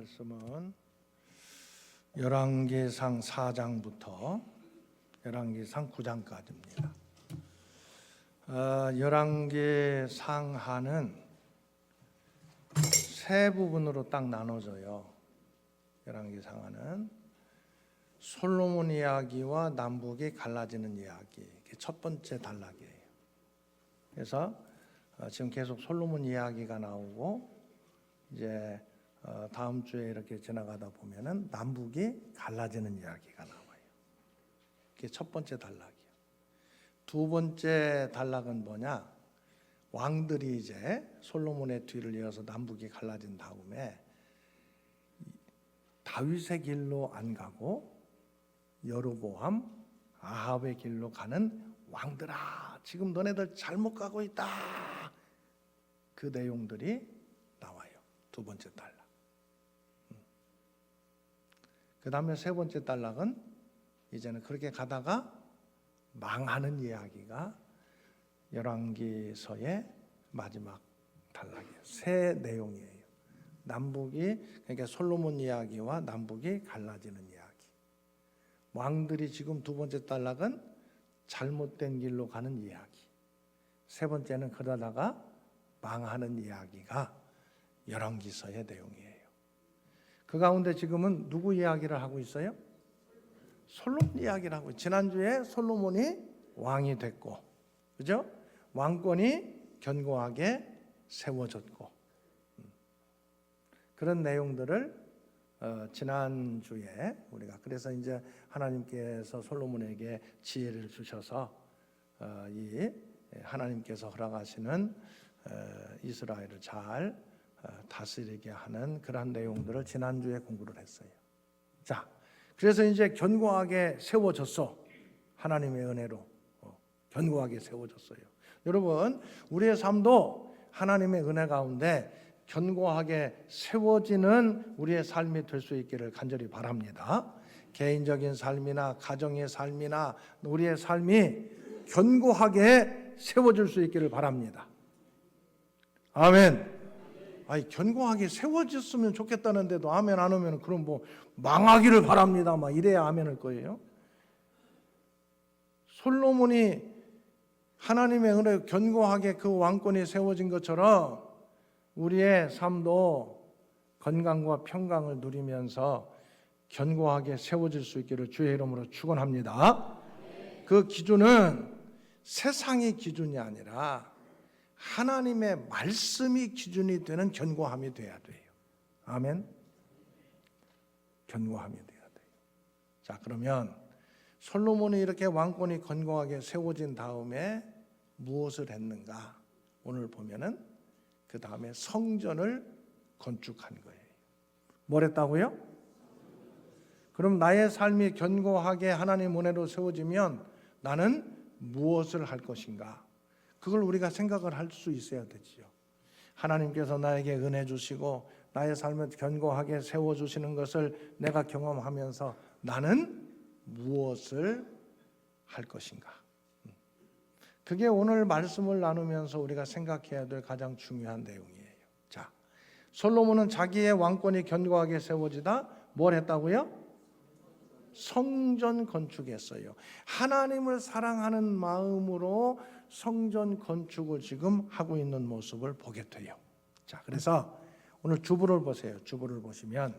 말씀은 열왕기상 4장부터 열왕기상 9장까지입니다. 어, 열왕기상 하는 세 부분으로 딱 나눠져요. 열왕기상 하는 솔로몬 이야기와 남북이 갈라지는 이야기. 첫 번째 단락이에요. 그래서 어, 지금 계속 솔로몬 이야기가 나오고 이제 어, 다음 주에 이렇게 지나가다 보면은 남북이 갈라지는 이야기가 나와요. 그게 첫 번째 단락이에요. 두 번째 단락은 뭐냐? 왕들이 이제 솔로몬의 뒤를 이어서 남북이 갈라진 다음에 다윗의 길로 안 가고 여로보암 아합의 길로 가는 왕들아 지금 너네들 잘못 가고 있다 그 내용들이 나와요 두 번째 단락 그 다음에 세 번째 단락은 이제는 그렇게 가다가 망하는 이야기가 열왕기서의 마지막 단락이에요 세 내용이에요 남북이 그러니까 솔로몬 이야기와 남북이 갈라지는 이야기 왕들이 지금 두 번째 단락은 잘못된 길로 가는 이야기. 세 번째는 그러다가 망하는 이야기가 열왕기서의 내용이에요. 그 가운데 지금은 누구 이야기를 하고 있어요? 솔로몬 이야기를 하고 지난주에 솔로몬이 왕이 됐고 그죠? 왕권이 견고하게 세워졌고 음. 그런 내용들을 어, 지난 주에 우리가 그래서 이제 하나님께서 솔로몬에게 지혜를 주셔서 어, 이 하나님께서 허락하시는 어, 이스라엘을 잘 어, 다스리게 하는 그러한 내용들을 지난 주에 공부를 했어요. 자, 그래서 이제 견고하게 세워졌어 하나님의 은혜로 어, 견고하게 세워졌어요. 여러분, 우리의 삶도 하나님의 은혜 가운데 견고하게 세워지는 우리의 삶이 될 수 있기를 간절히 바랍니다. 개인적인 삶이나 가정의 삶이나 우리의 삶이 견고하게 세워질 수 있기를 바랍니다. 아멘. 아니 견고하게 세워졌으면 좋겠다는데도 아멘 안 하면 그럼 뭐 망하기를 바랍니다. 막 이래야 아멘할 거예요. 솔로몬이 하나님의 은혜 견고하게 그 왕권이 세워진 것처럼 우리의 삶도 건강과 평강을 누리면서 견고하게 세워질 수 있기를 주의 이름으로 축원합니다. 그 기준은 세상의 기준이 아니라 하나님의 말씀이 기준이 되는 견고함이 돼야 돼요. 아멘. 견고함이 돼야 돼요. 자, 그러면 솔로몬이 이렇게 왕권이 건강하게 세워진 다음에 무엇을 했는가? 오늘 보면은 그 다음에 성전을 건축한 거예요. 뭘 했다고요? 그럼 나의 삶이 견고하게 하나님 은혜로 세워지면 나는 무엇을 할 것인가? 그걸 우리가 생각을 할 수 있어야 되지요. 하나님께서 나에게 은혜 주시고 나의 삶을 견고하게 세워 주시는 것을 내가 경험하면서 나는 무엇을 할 것인가? 그게 오늘 말씀을 나누면서 우리가 생각해야 될 가장 중요한 내용이에요. 자, 솔로몬은 자기의 왕권이 견고하게 세워지다 뭘 했다고요? 성전 건축했어요. 하나님을 사랑하는 마음으로 성전 건축을 지금 하고 있는 모습을 보게 돼요. 자, 그래서 오늘 주부를 보세요. 주부를 보시면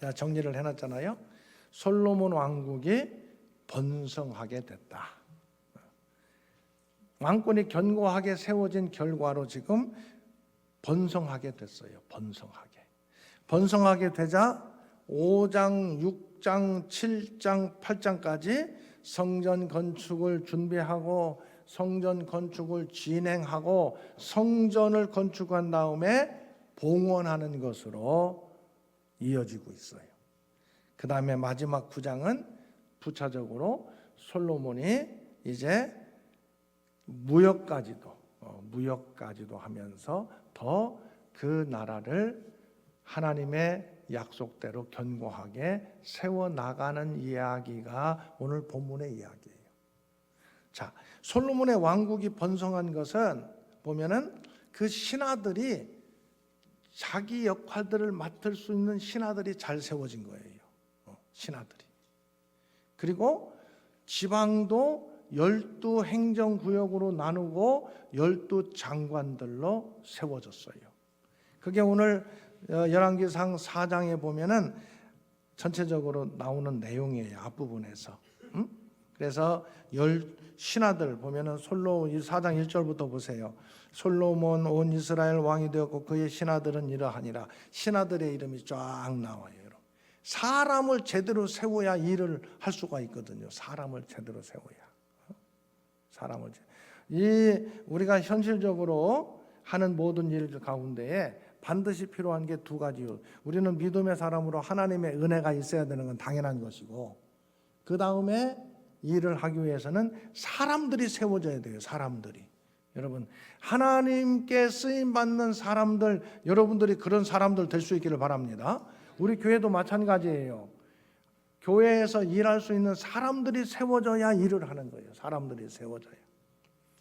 자, 정리를 해놨잖아요. 솔로몬 왕국이 번성하게 됐다. 왕권이 견고하게 세워진 결과로 지금 번성하게 됐어요. 번성하게. 번성하게 되자 5장, 6장, 7장, 8장까지 성전 건축을 준비하고 성전 건축을 진행하고 성전을 건축한 다음에 봉헌하는 것으로 이어지고 있어요. 그 다음에 마지막 9장은 부차적으로 솔로몬이 이제 무역까지도 어, 무역까지도 하면서 더 그 나라를 하나님의 약속대로 견고하게 세워 나가는 이야기가 오늘 본문의 이야기예요. 자, 솔로몬의 왕국이 번성한 것은 보면은 그 신하들이 자기 역할들을 맡을 수 있는 신하들이 잘 세워진 거예요. 어, 신하들이. 그리고 지방도 열두 행정구역으로 나누고 열두 장관들로 세워졌어요. 그게 오늘 어, 열왕기상 4장에 보면은 전체적으로 나오는 내용이에요. 앞부분에서. 음? 그래서 열 신하들 보면은 솔로 4장 1절부터 보세요. 솔로몬 온 이스라엘 왕이 되었고 그의 신하들은 이러하니라. 신하들의 이름이 쫙 나와요. 여러분. 사람을 제대로 세워야 일을 할 수가 있거든요. 사람을 제대로 세워야. 어? 사람을 제- 이 우리가 현실적으로 하는 모든 일 가운데에 반드시 필요한 게 두 가지요. 우리는 믿음의 사람으로 하나님의 은혜가 있어야 되는 건 당연한 것이고 그 다음에 일을 하기 위해서는 사람들이 세워져야 돼요. 사람들이. 여러분 하나님께 쓰임 받는 사람들 여러분들이 그런 사람들 될 수 있기를 바랍니다. 우리 교회도 마찬가지예요. 교회에서 일할 수 있는 사람들이 세워져야 일을 하는 거예요. 사람들이 세워져야.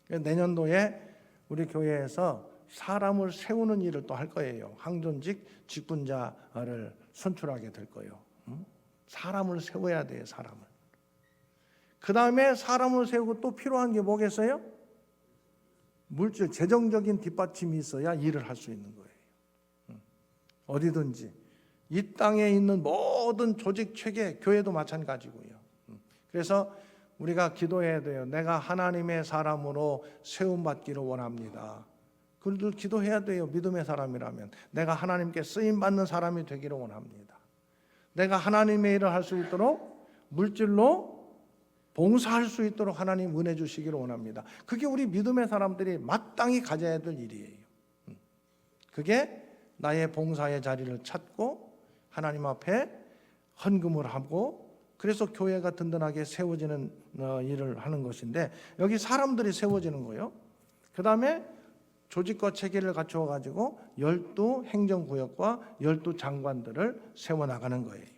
내년도에 우리 교회에서 사람을 세우는 일을 또 할 거예요. 항존직 직분자를 선출하게 될 거예요. 음? 사람을 세워야 돼요. 사람을. 그 다음에 사람을 세우고 또 필요한 게 뭐겠어요? 물질, 재정적인 뒷받침이 있어야 일을 할 수 있는 거예요. 음. 어디든지 이 땅에 있는 모든 조직 체계, 교회도 마찬가지고요. 음. 그래서 우리가 기도해야 돼요. 내가 하나님의 사람으로 세움 받기를 원합니다. 그들 기도해야 돼요. 믿음의 사람이라면 내가 하나님께 쓰임 받는 사람이 되기를 원합니다. 내가 하나님의 일을 할 수 있도록 물질로 봉사할 수 있도록 하나님 은혜 주시기를 원합니다. 그게 우리 믿음의 사람들이 마땅히 가져야 될 일이에요. 음. 그게 나의 봉사의 자리를 찾고 하나님 앞에 헌금을 하고 그래서 교회가 든든하게 세워지는 어, 일을 하는 것인데 여기 사람들이 세워지는 거예요. 그 다음에 조직과 체계를 갖추어 가지고 열두 행정구역과 열두 장관들을 세워 나가는 거예요.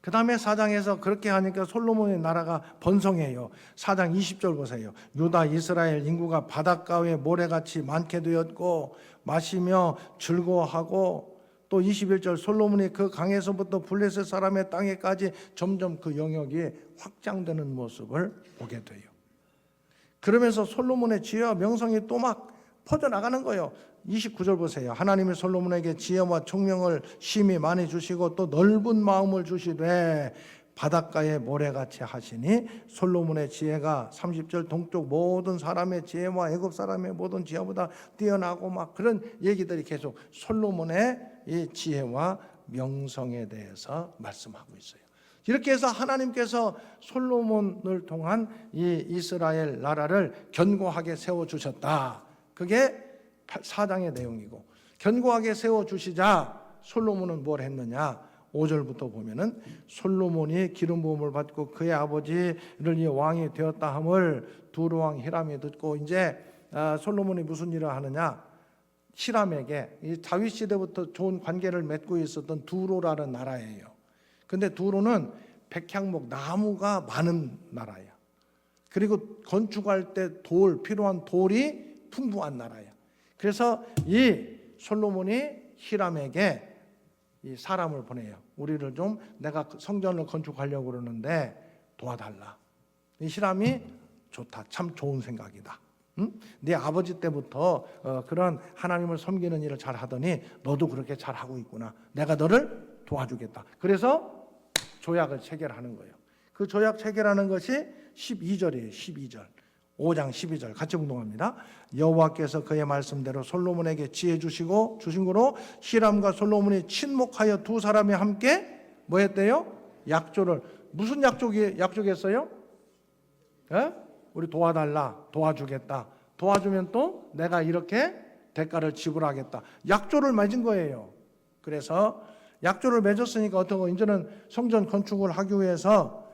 그 다음에 사장에서 그렇게 하니까 솔로몬의 나라가 번성해요. 사장 20절 보세요. 유다 이스라엘 인구가 바닷가에 모래같이 많게 되었고 마시며 즐거워하고 또 21절 솔로몬이 그 강에서부터 블레셋 사람의 땅에까지 점점 그 영역이 확장되는 모습을 보게 돼요. 그러면서 솔로몬의 지혜와 명성이 또 막 퍼져나가는 거예요. 29절 보세요. 하나님이 솔로몬에게 지혜와 총명을 심히 많이 주시고 또 넓은 마음을 주시되 바닷가에 모래같이 하시니 솔로몬의 지혜가 30절 동쪽 모든 사람의 지혜와 애굽 사람의 모든 지혜보다 뛰어나고 막 그런 얘기들이 계속 솔로몬의 이 지혜와 명성에 대해서 말씀하고 있어요. 이렇게 해서 하나님께서 솔로몬을 통한 이 이스라엘 나라를 견고하게 세워 주셨다. 그게 사장의 내용이고 견고하게 세워 주시자 솔로몬은 뭘 했느냐? 5절부터 보면은 솔로몬이 기름 부음을 받고 그의 아버지를 이 왕이 되었다 함을 두루 왕 히람이 듣고 이제 아, 솔로몬이 무슨 일을 하느냐? 히람에게 이 다윗 시대부터 좋은 관계를 맺고 있었던 두로라는 나라예요. 근데 두로는 백향목 나무가 많은 나라야. 그리고 건축할 때 돌 필요한 돌이 풍부한 나라야. 그래서 이 솔로몬이 히람에게 이 사람을 보내요. 우리를 좀 내가 성전을 건축하려고 그러는데 도와달라. 이 히람이 좋다. 참 좋은 생각이다. 응? 네 아버지 때부터 어, 그런 하나님을 섬기는 일을 잘 하더니 너도 그렇게 잘 하고 있구나. 내가 너를 도와주겠다. 그래서 조약을 체결하는 거예요. 그 조약 체결하는 것이 12절이에요. 12절. 5장 12절 같이 운동합니다. 여호와께서 그의 말씀대로 솔로몬에게 지혜 주시고 주신 거로 히람과 솔로몬이 친목하여 두 사람이 함께 뭐 했대요? 약조를 무슨 약조기 약조겠어요? 예? 우리 도와달라 도와주겠다 도와주면 또 내가 이렇게 대가를 지불하겠다 약조를 맺은 거예요. 그래서 약조를 맺었으니까 어떻게 이제는 성전 건축을 하기 위해서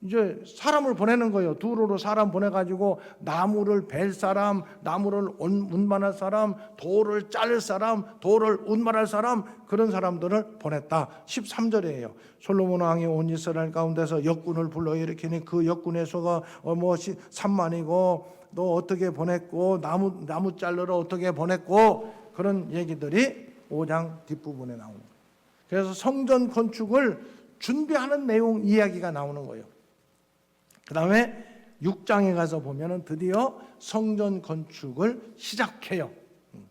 이제 사람을 보내는 거예요. 두루로 사람 보내가지고 나무를 벨 사람, 나무를 운- 운반할 사람, 돌을 자를 사람, 돌을 운반할 사람 그런 사람들을 보냈다. 13절이에요. 솔로몬 왕이 온 이스라엘 가운데서 역군을 불러 일으키니 그 역군의 수가 어뭐 3만이고 또 어떻게 보냈고 나무 나무 자르러 어떻게 보냈고 그런 얘기들이 5장 뒷부분에 나오는 거예요. 그래서 성전 건축을 준비하는 내용 이야기가 나오는 거예요. 그 다음에 6장에 가서 보면은 드디어 성전 건축을 시작해요. 음.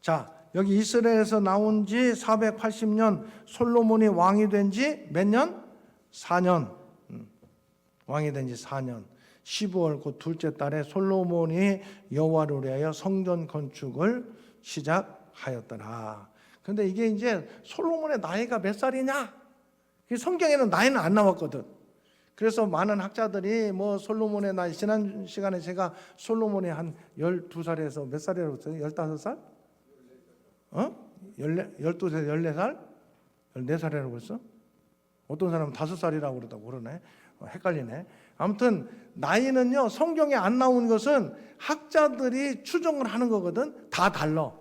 자, 여기 이스라엘에서 나온 지 480년 솔로몬이 왕이 된 지 몇 년? 4년. 음. 왕이 된 지 4년. 15월 곧 둘째 달에 솔로몬이 여호와를 위하여 성전 건축을 시작하였더라. 근데 이게 이제 솔로몬의 나이가 몇 살이냐? 이 성경에는 나이는 안 나왔거든. 그래서 많은 학자들이 뭐 솔로몬의 나이 지난 시간에 제가 솔로몬이 한 12살에서 몇 살이라고 했어요? 15살? 어? 14, 12살, 14살? 14살이라고 했어? 어떤 사람은 5살이라고 그러다고 그러네. 어, 헷갈리네. 아무튼 나이는요. 성경에 안 나온 것은 학자들이 추정을 하는 거거든. 다 달라.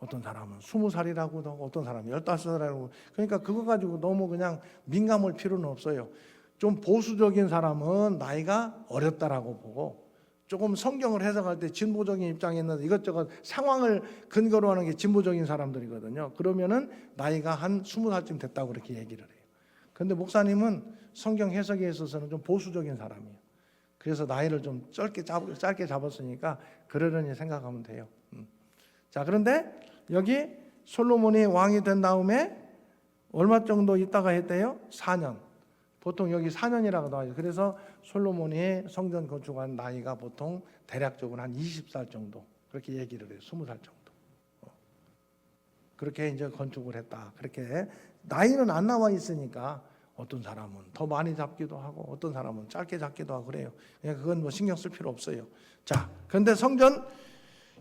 어떤 사람은 20살이라고 하고 어떤 사람은 15살이라고. 그러니까 그거 가지고 너무 그냥 민감할 필요는 없어요. 좀 보수적인 사람은 나이가 어렸다라고 보고 조금 성경을 해석할 때 진보적인 입장에 있는 이것저것 상황을 근거로 하는 게 진보적인 사람들이거든요. 그러면은 나이가 한 20살쯤 됐다고 그렇게 얘기를 해요. 근데 목사님은 성경 해석에 있어서는 좀 보수적인 사람이에요. 그래서 나이를 좀 짧게, 잡, 짧게 잡았으니까 그러려니 생각하면 돼요. 음. 자, 그런데 여기 솔로몬이 왕이 된 다음에 얼마 정도 있다가 했대요? 4년. 보통 여기 4년이라고 나와요. 그래서 솔로몬이 성전 건축한 나이가 보통 대략적으로 한 20살 정도 그렇게 얘기를 해요. 20살 정도. 어. 그렇게 이제 건축을 했다. 그렇게 나이는 안 나와 있으니까 어떤 사람은 더 많이 잡기도 하고 어떤 사람은 짧게 잡기도 하고 그래요. 그건 뭐 신경 쓸 필요 없어요. 자, 그런데 성전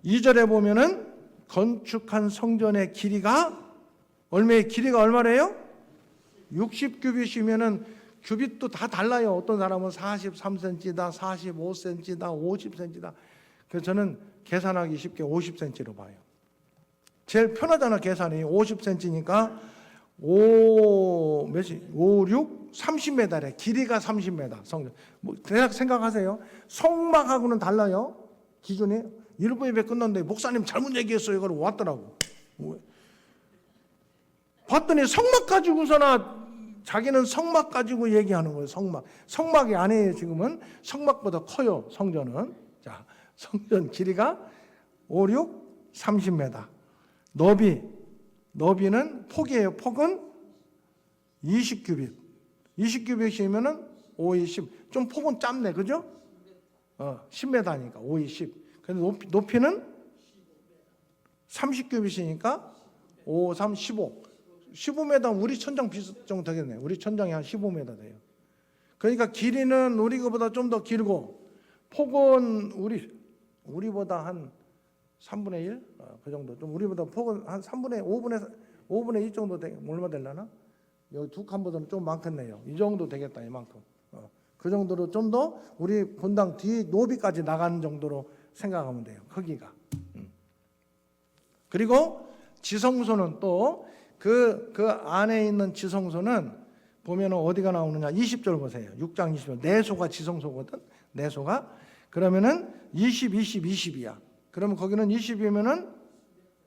2절에 보면은 건축한 성전의 길이가 얼마의 길이가 얼마래요? 60규빗이면은 규빗도 다 달라요. 어떤 사람은 43cm다, 45cm다, 50cm다. 그래서 저는 계산하기 쉽게 50cm로 봐요. 제일 편하잖아 계산이. 50cm니까 5 몇이 5 6 30m래. 길이가 30m 성전 뭐 대략 생각하세요. 성막하고는 달라요. 기준이. 일부 예배 끝났는데 목사님 잘못 얘기했어요. 이걸 왔더라고. 뭐, 봤더니 성막 가지고서나 자기는 성막 가지고 얘기하는 거예요 성막 성막이 아니에요 지금은 성막보다 커요 성전은 자 성전 길이가 5 6 30m 너비 너비는 폭이에요. 폭은 20규빗. 20규빗이면은 5, 20. 좀 폭은 짧네. 그죠? 어, 10m니까 5, 20. 근데 높이, 높이는 30규빗이니까 5, 3, 15. 15m 우리 천장 비슷 정도 되겠네. 우리 천장이 한 15m 돼요. 그러니까 길이는 우리 거보다 좀 더 길고 폭은 우리 우리보다 한 3분의 1? 어, 그 정도. 좀 우리보다 폭은 한 3분의 5분의 5분의 1 정도 되 얼마 되려나? 여기 두 칸보다는 좀 많겠네요. 이 정도 되겠다 이만큼. 어, 그 정도로 좀 더 우리 본당 뒤 노비까지 나가는 정도로 생각하면 돼요. 크기가. 음. 그리고 지성소는 또 그, 그 안에 있는 지성소는 보면 어디가 나오느냐. 20절 보세요. 6장 20절. 내소가 지성소거든. 내소가. 그러면은 20, 20, 20이야. 그러면 거기는 20이면은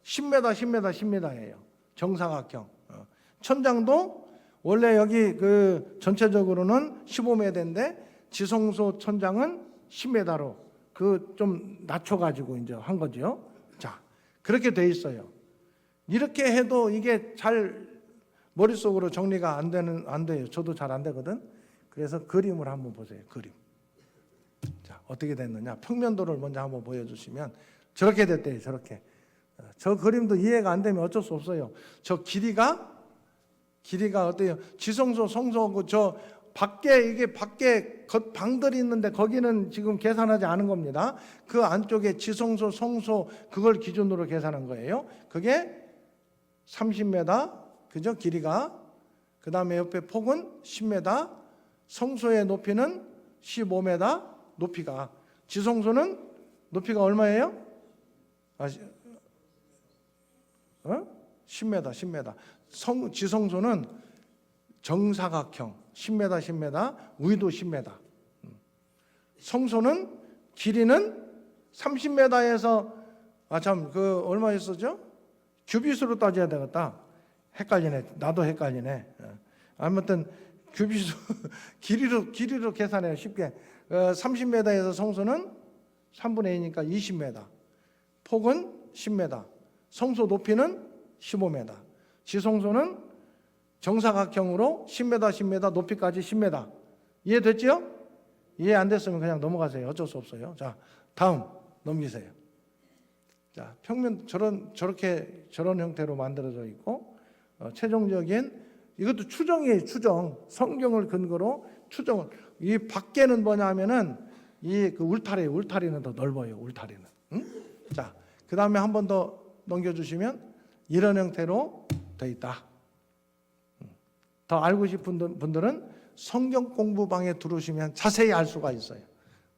10m, 10m, 10m예요. 정사각형. 어. 천장도 원래 여기 그 전체적으로는 15m인데 지성소 천장은 10m로 그 좀 낮춰가지고 이제 한 거죠. 자, 그렇게 돼 있어요. 이렇게 해도 이게 잘 머릿속으로 정리가 안 되는 안 돼요. 저도 잘 안 되거든. 그래서 그림을 한번 보세요. 그림. 자, 어떻게 됐느냐? 평면도를 먼저 한번 보여 주시면 저렇게 됐대요. 저렇게. 저 그림도 이해가 안 되면 어쩔 수 없어요. 저 길이가 길이가 어때요? 지성소, 성소 저 밖에 이게 밖에 겉 방들이 있는데 거기는 지금 계산하지 않은 겁니다. 그 안쪽에 지성소, 성소 그걸 기준으로 계산한 거예요. 그게 30m 그죠? 길이가 그 다음에 옆에 폭은 10m, 성소의 높이는 15m 높이가 지성소는 높이가 얼마예요? 아, 어? 10m, 10m. 성, 지성소는 정사각형 10m, 10m, 위도 10m. 음. 성소는 길이는 30m에서 아 참 그 얼마 있었죠? 규빗으로 따져야 되겠다. 헷갈리네. 나도 헷갈리네. 어. 아무튼 규빗으로 길이로 길이로 계산해요. 쉽게. 어, 30m에서 성소는 3분의 2니까 20m. 폭은 10m. 성소 높이는 15m. 지성소는 정사각형으로 10m, 10m, 높이까지 10m. 이해됐죠? 이해 안 됐으면 그냥 넘어가세요. 어쩔 수 없어요. 자, 다음 넘기세요. 자, 평면 저런 저렇게 저런 형태로 만들어져 있고 어, 최종적인 이것도 추정이에요. 추정. 성경을 근거로 추정을 이 밖에는 뭐냐면은 이 그 울타리 울타리는 더 넓어요. 울타리는. 응? 자, 그 다음에 한 번 더 넘겨주시면 이런 형태로 돼 있다. 음. 더 알고 싶은 분- 분들은 성경 공부방에 들어오시면 자세히 알 수가 있어요.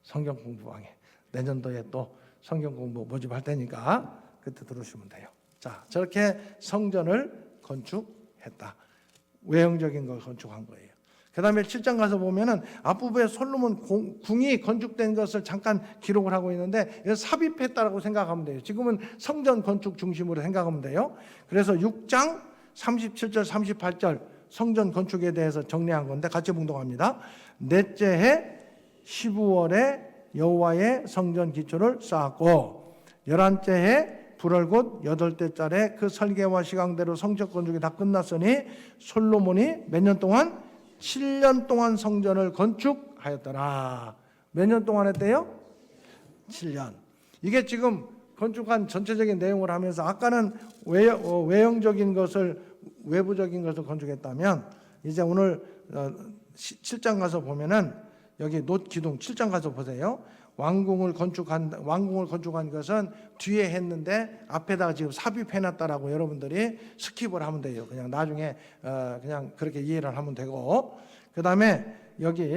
성경 공부방에 내년도에 또 성경 공부 모집할 테니까 그때 들어오시면 돼요. 자, 저렇게 성전을 건축했다. 외형적인 걸 건축한 거예요. 그 다음에 7장 가서 보면은 앞부분에 솔로몬 공- 궁이 건축된 것을 잠깐 기록을 하고 있는데 이거 삽입했다라고 생각하면 돼요. 지금은 성전 건축 중심으로 생각하면 돼요. 그래서 6장 37절 38절 성전 건축에 대해서 정리한 건데 같이 봉독합니다. 넷째 해 12월에 여호와의 성전 기초를 쌓았고 열한째 해 불월 곧 여덟 달에 그 설계와 시간대로 성전 건축이 다 끝났으니 솔로몬이 몇 년 동안 7년 동안 성전을 건축하였더라. 몇 년 동안 했대요? 7년. 이게 지금 건축한 전체적인 내용을 하면서 아까는 외, 어, 외형적인 것을 외부적인 것을 건축했다면 이제 오늘 어, 7장 가서 보면은 여기 놋 기둥 7장 가서 보세요. 왕궁을 건축한 왕궁을 건축한 것은 뒤에 했는데 앞에다가 지금 삽입해 놨다라고 여러분들이 스킵을 하면 돼요. 그냥 나중에 어, 그냥 그렇게 이해를 하면 되고 그다음에 여기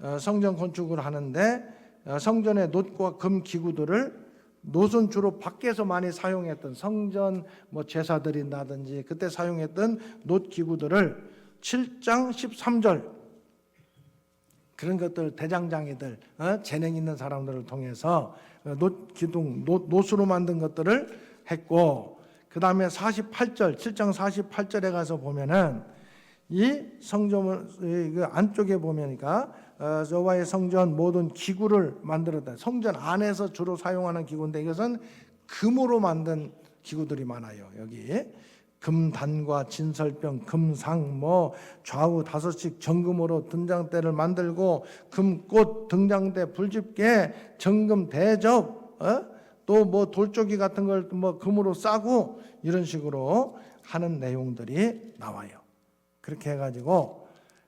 어, 성전 건축을 하는데 어, 성전의 놋과 금 기구들을 놋은 주로 밖에서 많이 사용했던 성전 뭐 제사 드린다든지 그때 사용했던 놋 기구들을 7장 13절 그런 것들 대장장이들 어? 재능 있는 사람들을 통해서 어, 놋 기둥 놋, 놋으로 만든 것들을 했고 그 다음에 48절 7장 48절에 가서 보면은 이 성전 그 안쪽에 보면니까 어, 여호와의 성전 모든 기구를 만들었다. 성전 안에서 주로 사용하는 기구인데 이것은 금으로 만든 기구들이 많아요. 여기 금단과 진설병, 금상, 뭐 좌우 다섯씩 정금으로 등장대를 만들고 금꽃 등장대, 불집게, 정금 대접, 어? 또뭐 돌조기 같은 걸 뭐 금으로 싸고 이런 식으로 하는 내용들이 나와요. 그렇게 해가지고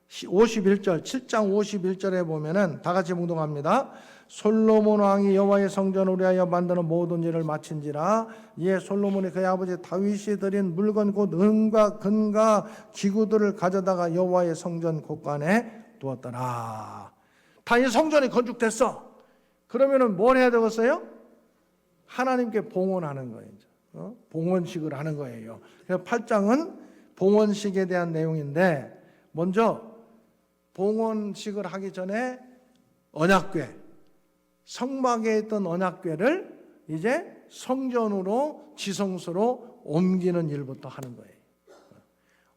51절 7장 51절에 보면은 다 같이 묵동합니다. 솔로몬 왕이 여호와의 성전을 위하여 만드는 모든 일을 마친지라 이에 솔로몬이 그의 아버지 다윗이 드린 물건 곧 은과 금과 기구들을 가져다가 여호와의 성전 곳간에 두었더라. 다이 성전이 건축됐어. 그러면은 뭘 해야 되겠어요? 하나님께 봉헌하는 거예요. 어? 봉헌식을 하는 거예요. 그래서 8장은 봉헌식에 대한 내용인데 먼저 봉헌식을 하기 전에 언약궤 성막에 있던 언약궤를 이제 성전으로 지성소로 옮기는 일부터 하는 거예요.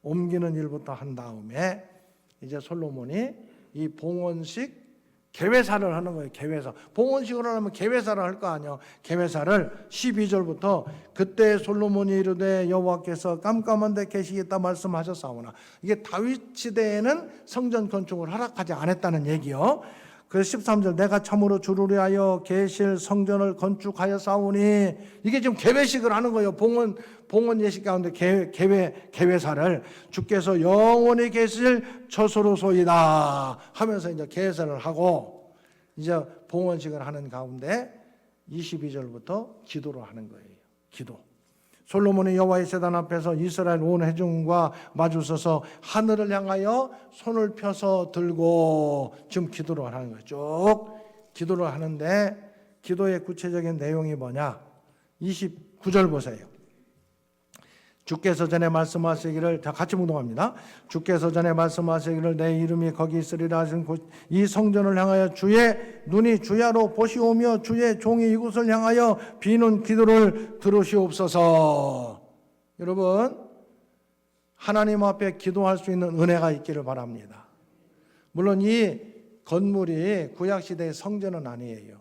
옮기는 일부터 한 다음에 이제 솔로몬이 이 봉헌식 개회사를 하는 거예요. 개회사. 봉헌식을 하려면 개회사를 할 거 아니에요. 개회사를 12절부터 그때 솔로몬이 이르되 여호와께서 깜깜한 데 계시겠다 말씀하셨사오나 이게 다윗 시대에는 성전 건축을 허락하지 않았다는 얘기요. 그래서 13절 내가 참으로 주를 위하여 계실 성전을 건축하여 싸우니 이게 지금 개회식을 하는 거예요. 봉헌 봉헌 예식 가운데 개회 개회 개회사를 주께서 영원히 계실 처소로소이다 하면서 이제 개회사를 하고 이제 봉헌식을 하는 가운데 22절부터 기도를 하는 거예요. 기도. 솔로몬이 여호와의 제단 앞에서 이스라엘 온 회중과 마주서서 하늘을 향하여 손을 펴서 들고 지금 기도를 하는 거예요. 쭉 기도를 하는데 기도의 구체적인 내용이 뭐냐? 29절 보세요. 주께서 전에 말씀하시기를 다 같이 묵동합니다. 주께서 전에 말씀하시기를 내 이름이 거기 있으리라 하신 곳이 성전을 향하여 주의 눈이 주야로 보시오며 주의 종이 이곳을 향하여 비는 기도를 들으시옵소서. 여러분 하나님 앞에 기도할 수 있는 은혜가 있기를 바랍니다. 물론 이 건물이 구약 시대의 성전은 아니에요.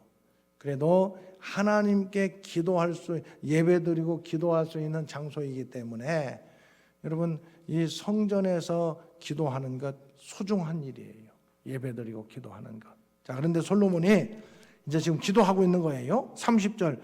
그래도 하나님께 기도할 수 예배드리고 기도할 수 있는 장소이기 때문에 여러분 이 성전에서 기도하는 것 소중한 일이에요. 예배드리고 기도하는 것. 자, 그런데 솔로몬이 이제 지금 기도하고 있는 거예요. 30절.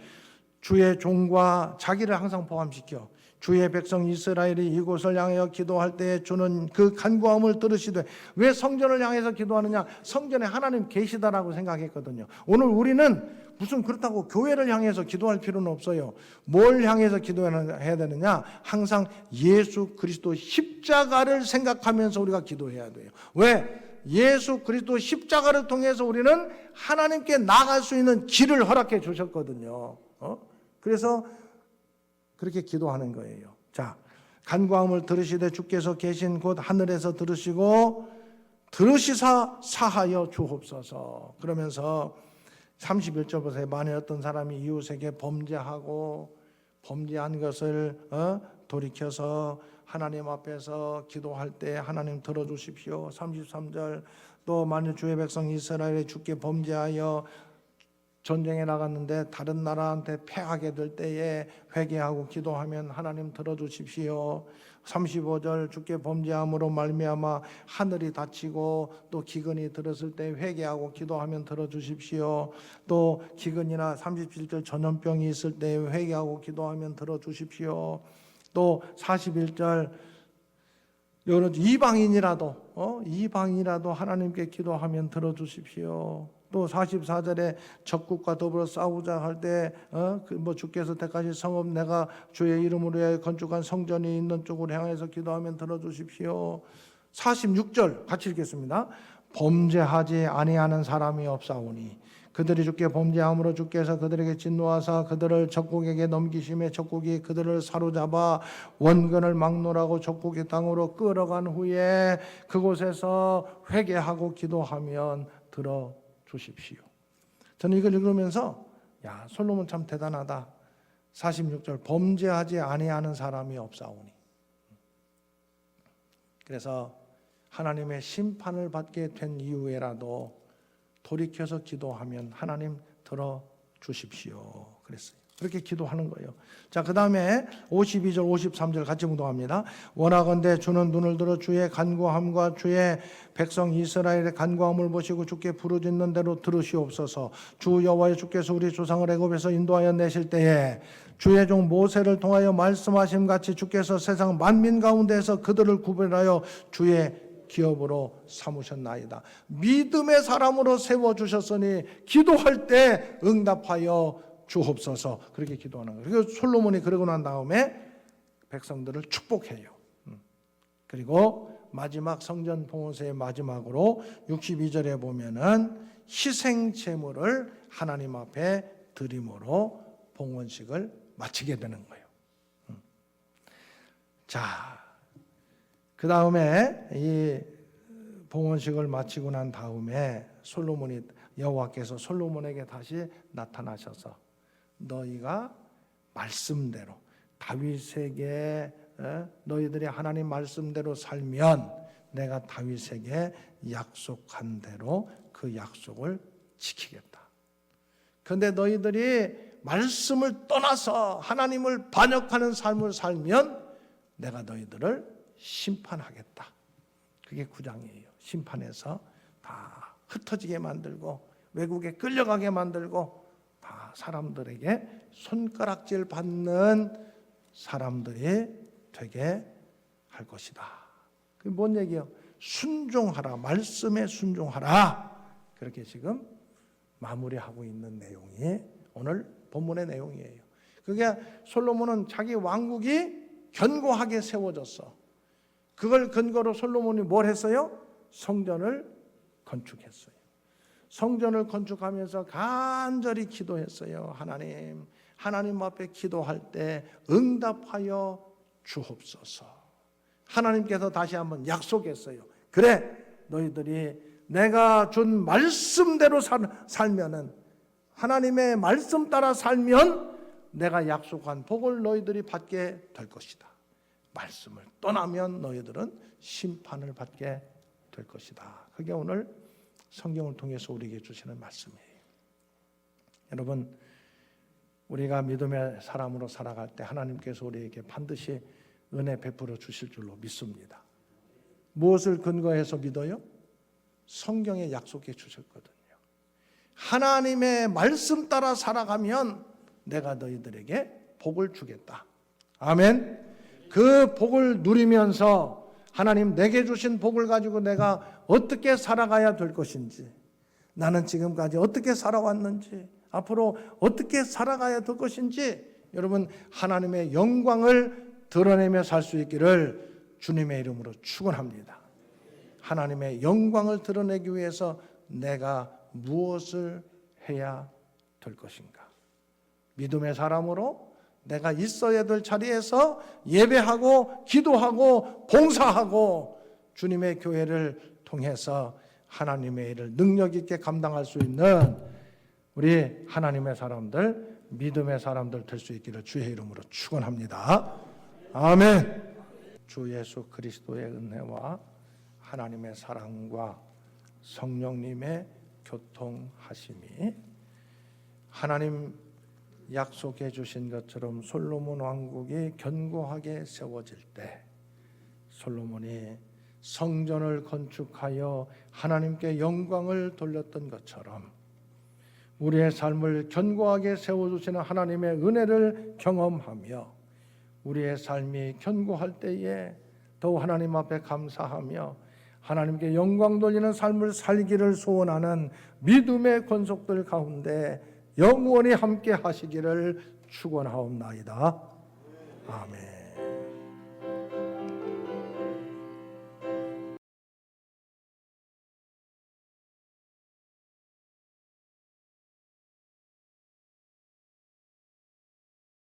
주의 종과 자기를 항상 포함시켜 주의 백성 이스라엘이 이곳을 향하여 기도할 때에 주는 그 간구함을 들으시되 왜 성전을 향해서 기도하느냐? 성전에 하나님 계시다라고 생각했거든요. 오늘 우리는 무슨 그렇다고 교회를 향해서 기도할 필요는 없어요. 뭘 향해서 기도해야 되느냐? 항상 예수 그리스도 십자가를 생각하면서 우리가 기도해야 돼요. 왜? 예수 그리스도 십자가를 통해서 우리는 하나님께 나갈 수 있는 길을 허락해 주셨거든요. 어? 그래서 그렇게 기도하는 거예요. 자, 간구함을 들으시되 주께서 계신 곳 하늘에서 들으시고 들으시사 사하여 주옵소서. 그러면서 31절 보세요. 만일 어떤 사람이 이웃에게 범죄하고 범죄한 것을 어? 돌이켜서 하나님 앞에서 기도할 때 하나님 들어주십시오. 33절 또 만일 주의 백성 이스라엘이 주께 범죄하여 전쟁에 나갔는데 다른 나라한테 패하게 될 때에 회개하고 기도하면 하나님 들어주십시오. 35절 주께 범죄함으로 말미암아 하늘이 닫히고 또 기근이 들었을 때 회개하고 기도하면 들어주십시오. 또 기근이나 37절 전염병이 있을 때 회개하고 기도하면 들어주십시오. 또 41절 여러 이방인이라도 어? 이방이라도 하나님께 기도하면 들어주십시오. 또 44절에 적국과 더불어 싸우자 할 때 어? 그뭐 주께서 때까지 성읍 내가 주의 이름으로 해 건축한 성전이 있는 쪽으로 향해서 기도하면 들어주십시오. 46절 같이 읽겠습니다. 범죄하지 아니하는 사람이 없사오니 그들이 주께 범죄함으로 주께서 그들에게 진노하사 그들을 적국에게 넘기심에 적국이 그들을 사로잡아 원근을 막노라고 적국의 땅으로 끌어간 후에 그곳에서 회개하고 기도하면 들어 주십시오. 저는 이걸 읽으면서 야 솔로몬 참 대단하다. 46절 범죄하지 아니하는 사람이 없사오니. 그래서 하나님의 심판을 받게 된 이후에라도 돌이켜서 기도하면 하나님 들어 주십시오. 그랬어요. 그렇게 기도하는 거예요. 자, 그 다음에 52절, 53절 같이 묵동합니다. 원하건대 주는 눈을 들어 주의 간구함과 주의 백성 이스라엘의 간구함을 보시고 주께 부르짖는 대로 들으시옵소서. 주 여호와의 주께서 우리 조상을 애굽에서 인도하여 내실 때에 주의 종 모세를 통하여 말씀하심 같이 주께서 세상 만민 가운데에서 그들을 구별하여 주의 기업으로 삼으셨나이다. 믿음의 사람으로 세워 주셨으니 기도할 때 응답하여 주옵소서 그렇게 기도하는 거예요. 그리고 솔로몬이 그러고 난 다음에 백성들을 축복해요. 음. 그리고 마지막 성전 봉헌세의 마지막으로 62절에 보면은 희생 제물을 하나님 앞에 드림으로 봉헌식을 마치게 되는 거예요. 음. 자, 그 다음에 이 봉헌식을 마치고 난 다음에 솔로몬이 여호와께서 솔로몬에게 다시 나타나셔서 너희가 말씀대로 다윗에게 어, 너희들이 하나님 말씀대로 살면 내가 다윗에게 약속한 대로 그 약속을 지키겠다. 그런데 너희들이 말씀을 떠나서 하나님을 반역하는 삶을 살면 내가 너희들을 심판하겠다. 그게 구장이에요. 심판해서 다 흩어지게 만들고 외국에 끌려가게 만들고 다 사람들에게 손가락질 받는 사람들이 되게 할 것이다. 그게 뭔 얘기예요? 순종하라. 말씀에 순종하라. 그렇게 지금 마무리하고 있는 내용이 오늘 본문의 내용이에요. 그게 솔로몬은 자기 왕국이 견고하게 세워졌어. 그걸 근거로 솔로몬이 뭘 했어요? 성전을 건축했어요. 성전을 건축하면서 간절히 기도했어요. 하나님, 하나님 앞에 기도할 때 응답하여 주옵소서. 하나님께서 다시 한번 약속했어요. 그래, 너희들이 내가 준 말씀대로 살, 살면은 하나님의 말씀 따라 살면 내가 약속한 복을 너희들이 받게 될 것이다. 말씀을 떠나면 너희들은 심판을 받게 될 것이다. 그게 오늘 성경을 통해서 우리에게 주시는 말씀이에요. 여러분, 우리가 믿음의 사람으로 살아갈 때 하나님께서 우리에게 반드시 은혜 베풀어 주실 줄로 믿습니다. 무엇을 근거해서 믿어요? 성경에 약속해 주셨거든요. 하나님의 말씀 따라 살아가면 내가 너희들에게 복을 주겠다. 아멘. 그 복을 누리면서 하나님 내게 주신 복을 가지고 내가 어떻게 살아가야 될 것인지, 나는 지금까지 어떻게 살아왔는지, 앞으로 어떻게 살아가야 될 것인지, 여러분 하나님의 영광을 드러내며 살 수 있기를 주님의 이름으로 축원합니다. 하나님의 영광을 드러내기 위해서 내가 무엇을 해야 될 것인가? 믿음의 사람으로 내가 있어야 될 자리에서 예배하고 기도하고 봉사하고 주님의 교회를 통해서 하나님의 일을 능력 있게 감당할 수 있는 우리 하나님의 사람들, 믿음의 사람들 될 수 있기를 주의 이름으로 축원합니다. 아멘. 주 예수 그리스도의 은혜와 하나님의 사랑과 성령님의 교통하심이 하나님 약속해 주신 것처럼 솔로몬 왕국이 견고하게 세워질 때 솔로몬이 성전을 건축하여 하나님께 영광을 돌렸던 것처럼 우리의 삶을 견고하게 세워 주시는 하나님의 은혜를 경험하며 우리의 삶이 견고할 때에 더욱 하나님 앞에 감사하며 하나님께 영광 돌리는 삶을 살기를 소원하는 믿음의 권속들 가운데 영원히 함께 하시기를 축원하옵나이다. 아멘.